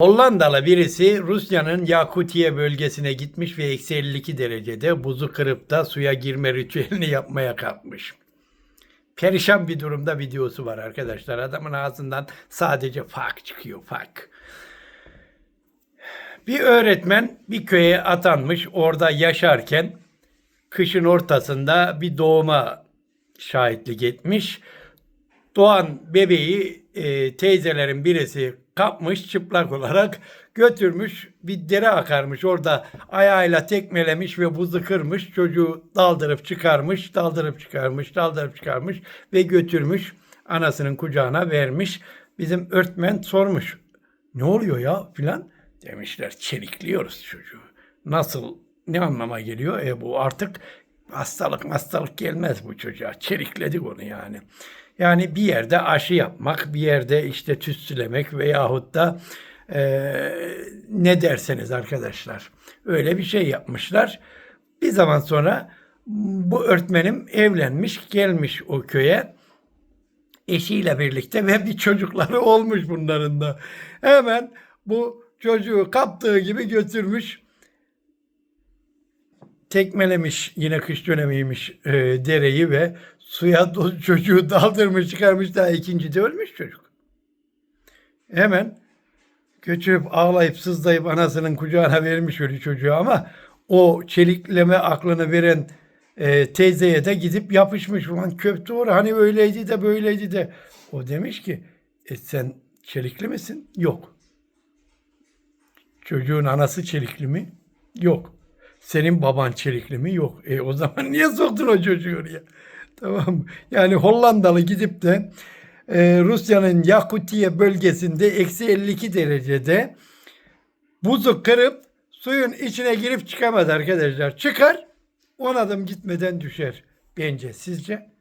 Hollandalı birisi Rusya'nın Yakutiye bölgesine gitmiş ve eksi 52 derecede buzu kırıp da suya girme ritüelini yapmaya kalkmış. Perişan bir durumda videosu var arkadaşlar. Adamın ağzından sadece fak çıkıyor fak. Bir öğretmen bir köye atanmış orada yaşarken kışın ortasında bir doğuma şahitlik etmiş. Doğan bebeği e, teyzelerin birisi kapmış çıplak olarak götürmüş bir dere akarmış orada. Ayağıyla tekmelemiş ve buzu kırmış çocuğu daldırıp çıkarmış daldırıp çıkarmış daldırıp çıkarmış ve götürmüş anasının kucağına vermiş. Bizim öğretmen sormuş ne oluyor ya? filan. Demişler çelikliyoruz çocuğu. Nasıl ne anlama geliyor? E bu artık hastalık hastalık gelmez bu çocuğa çelikledik onu yani. Yani bir yerde aşı yapmak, bir yerde işte tütsülemek veyahut da eee, ne derseniz arkadaşlar. Öyle bir şey yapmışlar. Bir zaman sonra bu öğretmenim evlenmiş, gelmiş o köye eşiyle birlikte ve bir çocukları olmuş bunların da. Hemen bu çocuğu kaptığı gibi götürmüş tekmelemiş yine kış dönemiymiş e, dereyi ve suya çocuğu daldırmış çıkarmış daha ikinci de ölmüş çocuk. Hemen götürüp ağlayıp sızlayıp anasının kucağına vermiş ölü çocuğu ama o çelikleme aklını veren e, teyzeye de gidip yapışmış. Ulan köfte or hani öyleydi de böyleydi de. O demiş ki e, sen çelikli misin? Yok. Çocuğun anası çelikli mi? Yok. Senin baban çelikli mi? Yok. E o zaman niye soktun o çocuğu oraya? Tamam? Yani Hollandalı gidip de e, Rusya'nın Yakutiye bölgesinde eksi 52 derecede buzu kırıp suyun içine girip çıkamaz arkadaşlar. Çıkar 10 adım gitmeden düşer. Bence sizce?